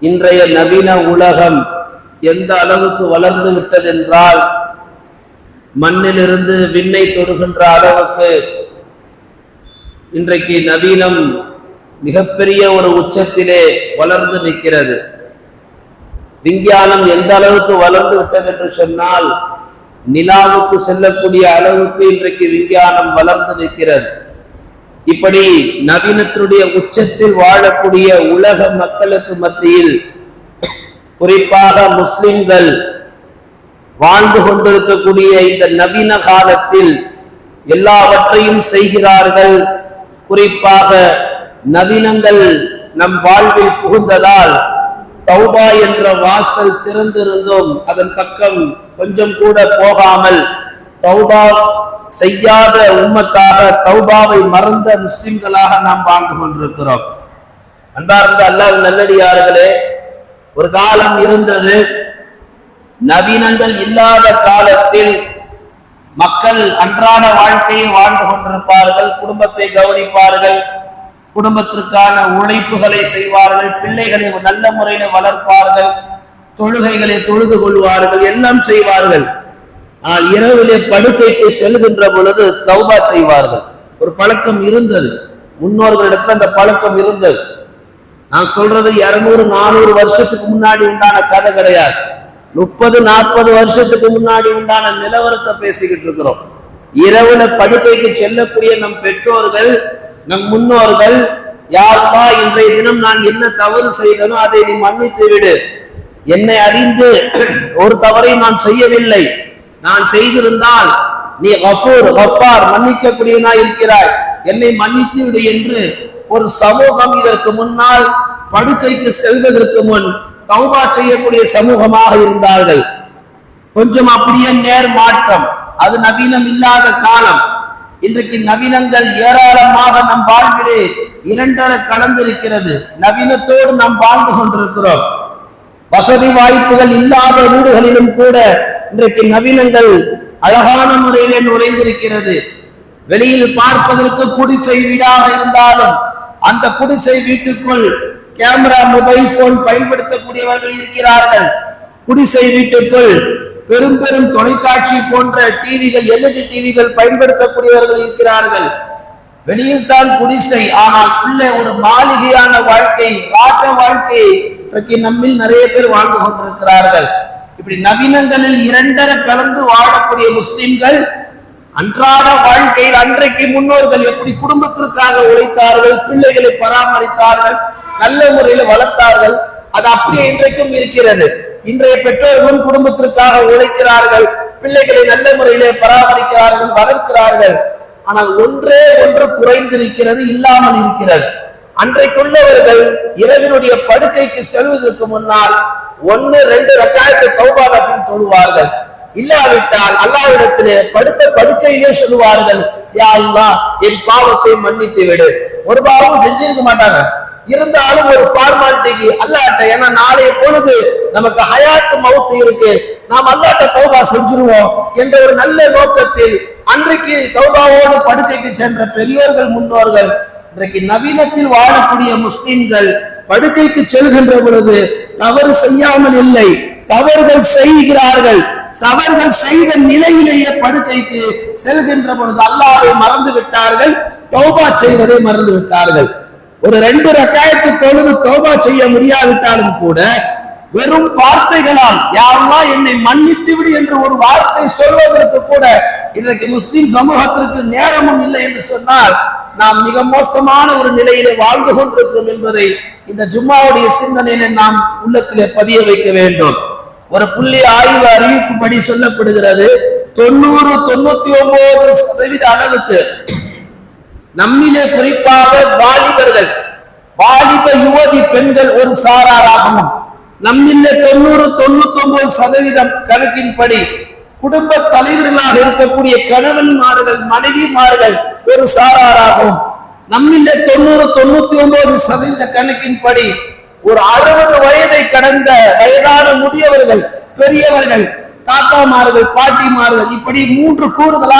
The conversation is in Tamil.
இன்றைய நவீன உலகம் எந்த அளவுக்கு வளர்ந்து விட்டதென்றால் மண்ணிலிருந்து விண்ணை தொடுகின்ற அளவுக்கு இன்றைக்கு நவீனம் மிகப்பெரிய ஒரு உச்சத்திலே வளர்ந்து நிற்கிறது. விஞ்ஞானம் எந்த அளவுக்கு வளர்ந்து விட்டது என்று சொன்னால் நிலாவுக்கு செல்லக்கூடிய அளவுக்கு இன்றைக்கு விஞ்ஞானம் வளர்ந்து நிற்கிறது. இப்படி நவீனத்தினுடைய உச்சத்தில் வாழக்கூடிய உலக மக்களுக்கு மத்தியில் குறிப்பாக முஸ்லிம்கள் வாழ்ந்து கொண்டிருக்கக்கூடிய இந்த நவீன காலத்தில் எல்லாவற்றையும் செய்கிறார்கள். குறிப்பாக நவீனங்கள் நம் வாழ்வில் புகுந்ததால் தௌபா என்ற வாசல் திறந்திருந்தும். அதன் பக்கம் கொஞ்சம் கூட போகாமல் தௌபா செய்யாத உம்மத்தாக தௌபாவை மறந்த முஸ்லிம்களாக நாம் வாழ்ந்து கொண்டிருக்கிறோம். அன்பார்ந்த அல்லாஹ் நல்லடியார்களே ஒரு காலம் இருந்தது. நவீனங்கள் இல்லாத காலத்தில் மக்கள் அன்றாட வாழ்க்கையை வாழ்ந்து கொண்டிருப்பார்கள் குடும்பத்தை கவனிப்பார்கள் குடும்பத்திற்கான உழைப்புகளை செய்வார்கள் பிள்ளைகளை நல்ல முறையில வளர்ப்பார்கள் தொழுகைகளை தொழுது கொள்வார்கள் எல்லாம் செய்வார்கள். ஆனால் இரவிலே படுக்கைக்கு செல்கின்ற பொழுது தௌபா செய்வார்கள். ஒரு பழக்கம் இருந்தது. முன்னோர்களிடத்துல அந்த பழக்கம் இருந்தது. நான் சொல்றது இருநூறு நானூறு வருஷத்துக்கு முன்னாடி உண்டான கதை கிடையாது. முப்பது நாற்பது வருஷத்துக்கு முன்னாடி உண்டான நிலவரத்தை பேசிக்கிட்டு இருக்கிறோம். இரவுல படுக்கைக்கு செல்லக்கூடிய நம் பெற்றோர்கள் நம் முன்னோர்கள் யாருமா இன்றைய தினம் நான் என்ன தவறு செய்தனோ அதை நீ மன்னித்து விடு என்னை அறிந்து ஒரு தவறை நான் செய்யவில்லை. நான் செய்திருந்தால் நீ கஃபூர் கஃபார் மன்னிக்கக்கூடியவனா இருக்கிறாய். என்னை மன்னித்து விடு என்று ஒரு சமூகம் இதற்கு முன்னால் படுக்கைக்கு செல்வதற்கு முன் தௌபா செய்யக்கூடிய சமூகமாக இருந்தார்கள். கொஞ்சம் அப்படியே நேர் மாற்றம். அது நவீனம் இல்லாத காலம். இன்றைக்கு நவீனங்கள் ஏராளமாக நம் வாழ்விலே இரண்டரை கலந்திருக்கிறது. நவீனத்தோடு நாம் வாழ்ந்து கொண்டிருக்கிறோம். வசதி வாய்ப்புகள் இல்லாத வீடுகளிலும் கூட இன்றைக்கு நவீனங்கள் அழகான முறையிலே நுழைந்திருக்கிறது. வெளியில் பார்ப்பதற்கு குடிசை வீடாக இருந்தாலும் அந்த குடிசை வீட்டுக்குள் கேமரா மொபைல் போன் பயன்படுத்தக்கூடியவர்கள் இருக்கிறார்கள். குடிசை வீட்டுக்குள் பெரும் பெரும் தொலைக்காட்சி போன்ற டிவிகள் எல்இடி டிவிகள் பயன்படுத்தக்கூடியவர்கள் இருக்கிறார்கள். வெளியில் தான் குடிசை ஆனால் உள்ளே ஒரு மாளிகையான வாழ்க்கை ராஜ வாழ்க்கை நம்மில் நிறைய பேர் வாழ்ந்து கொண்டிருக்கிறார்கள். இப்படி நவீனங்களில் இரண்டர கலந்து வாழக்கூடிய முஸ்லிம்கள் அன்றாட வாழ்க்கையில் அன்றைக்கு முன்னோர்கள் எப்படி குடும்பத்திற்காக உழைத்தார்கள் பிள்ளைகளை பராமரித்தார்கள் நல்ல முறையில் வளர்த்தார்கள் அது அப்படியே இன்றைக்கும் இருக்கிறது. இன்றைய பெற்றோர்களும் குடும்பத்திற்காக உழைக்கிறார்கள் பிள்ளைகளை நல்ல முறையிலே பராமரிக்கிறார்கள் வளர்க்கிறார்கள். ஆனால் ஒன்றே ஒன்று குறைந்திருக்கிறது இல்லாமல் இருக்கிறது. அன்றைக்குள்ளவர்கள் இரவினுடைய படுக்கைக்கு செல்வதற்கு முன்னால் ஒன்னு ரெண்டு ரக்காயத்தை தௌபா நஃபில் தொழுவார்கள். இல்லாவிட்டால் அல்லாவிடத்திலே படுத்த படுக்கையிலே சொல்லுவார்கள் யா என் பாவத்தை மன்னித்து விடு. ஒரு பாவம் செஞ்சிருக்க மாட்டாங்க. இருந்தாலும் ஒரு ஃபார்மாலிட்டிக்கு அல்லாட்ட ஏன்னா நாளைய பொழுது நமக்கு ஹயாத்து மவுத்து இருக்கு. நாம் அல்லாட்ட தௌபா செஞ்சிருவோம் என்ற ஒரு நல்ல நோக்கத்தில் அன்றைக்கு தௌபாவோடு படுக்கைக்கு சென்ற பெரியோர்கள் முன்னோர்கள் இன்றைக்கு நவீனத்தில் வாழக்கூடிய முஸ்லிம்கள் படுக்கைக்கு செல்கின்ற பொழுது தவறு செய்யாமல் இல்லை. தவறுகள் செய்கிறார்கள். தவறுகள் செய்த நிலையிலேயே படுக்கைக்கு செல்கின்ற பொழுது அல்லாவை மறந்து விட்டார்கள். தௌபா செய்வதை மறந்து விட்டார்கள். ஒரு ரெண்டு ரக்காயத்து தொழுது தௌபா செய்ய முடியாவிட்டாலும் கூட வெறும் வார்த்தைகளால் யாரெல்லாம் என்னை மன்னித்து விடு என்று ஒரு வார்த்தை சொல்வதற்கு கூட இன்றைக்கு முஸ்லிம் சமூகத்திற்கு நேரமும் இல்லை என்று சொன்னால் நாம் மிக மோசமான ஒரு நிலையிலே வாழ்ந்து கொண்டிருக்கிறோம் என்பதை இந்த ஜும்மாவுடைய சிந்தனையில நாம் உள்ளத்திலே பதிய வைக்க வேண்டும். ஒரு புள்ளி ஆய்வு அறிவிப்புப்படி சொல்லப்படுகிறது தொண்ணூறு தொண்ணூத்தி ஒன்பது சதவீத அளவுக்கு நம்மிலே குறிப்பாக வாலிபர்கள் வாலிப யுவதி பெண்கள் ஒரு சாராராகணும். நம்மிலே தொண்ணூறு தொண்ணூத்தி ஒன்பது சதவீதம் கணக்கின்படி குடும்ப தலைவர்களாக இருக்கக்கூடிய கணவன்மார்கள் மனைவிமார்கள் ஒரு சாராராகும். நம்மிலே தொண்ணூறு தொண்ணூத்தி ஒன்பது சதவீத கணக்கின்படி ஒரு அறுபது வயதை கடந்த வயதான முதியவர்கள் பெரியவர்கள் தாத்தாமார்கள் பாட்டிமார்கள் இப்படி மூன்று கூறுதலாக